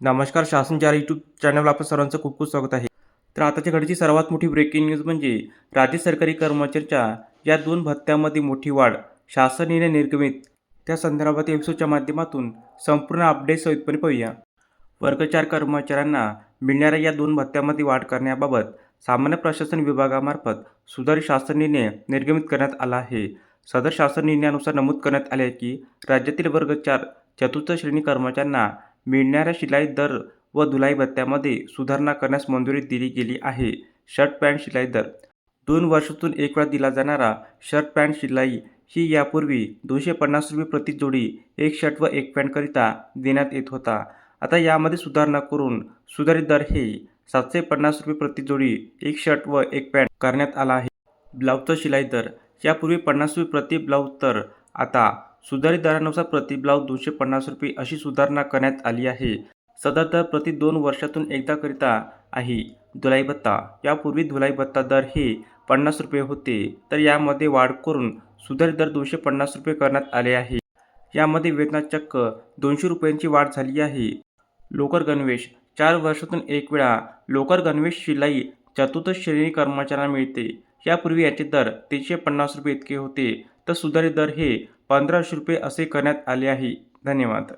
नमस्कार शासनचार यूट्यूब चॅनलवर आपलं सर्वांचं खूप खूप स्वागत आहे. तर आताच्या घडीची सर्वात मोठी ब्रेकिंग न्यूज म्हणजे राज्य सरकारी कर्मचाऱ्यांच्या या दोन भत्त्यामध्ये मोठी वाढ शासन निर्णय निर्गमित. त्या संदर्भात एपिसोडच्या माध्यमातून संपूर्ण अपडेट सहितपणे पाहूया. वर्ग चार कर्मचाऱ्यांना मिळणाऱ्या या दोन भत्त्यामध्ये वाढ करण्याबाबत सामान्य प्रशासन विभागामार्फत सुधारित शासन निर्णय निर्गमित करण्यात आला आहे. सदर शासन निर्णयानुसार नमूद करण्यात आले आहे की राज्यातील वर्ग चार चतुर्थ श्रेणी कर्मचाऱ्यांना मिळणाऱ्या शिलाई दर व धुलाई भत्त्यामध्ये सुधारणा करण्यास मंजुरी दिली गेली आहे. शर्ट पॅन्ट शिलाई दर. दोन वर्षातून एक वेळा दिला जाणारा शर्ट पॅन्ट शिलाई ही यापूर्वी दोनशे पन्नास रुपये प्रति जोडी एक शर्ट व एक पॅन्टकरिता देण्यात येत होता. आता यामध्ये सुधारणा करून सुधारित दर हे सातशे पन्नास रुपये प्रति जोडी एक शर्ट व एक पॅन्ट करण्यात आला आहे. ब्लाऊजचा शिलाई दर. यापूर्वी पन्नास रुपये प्रति ब्लाऊज तर आता सुधारित दरानुसार प्रति ब्लाऊज दोनशे पन्नास रुपये अशी सुधारणा करण्यात आली आहे. सदर दर प्रति दोन वर्षातून एकदा करिता आहे. धुलाई भत्ता यापूर्वी धुलाई भत्ता दर हे पन्नास रुपये होते. तर यामध्ये वाढ करून सुधारित दर दोनशे पन्नास रुपये करण्यात आले आहे. यामध्ये वेतनात चक्क दोनशे रुपयांची वाढ झाली आहे. लोकर गणवेश. चार वर्षातून एक वेळा लोकर गणवेश शिलाई चतुर्थ श्रेणी कर्मचाऱ्यांना मिळते. यापूर्वी याचे दर तीनशे पन्नास रुपये इतके होते. तर सुधारित दर हे पंधराशे रुपये असे करण्यात आले आहे. धन्यवाद.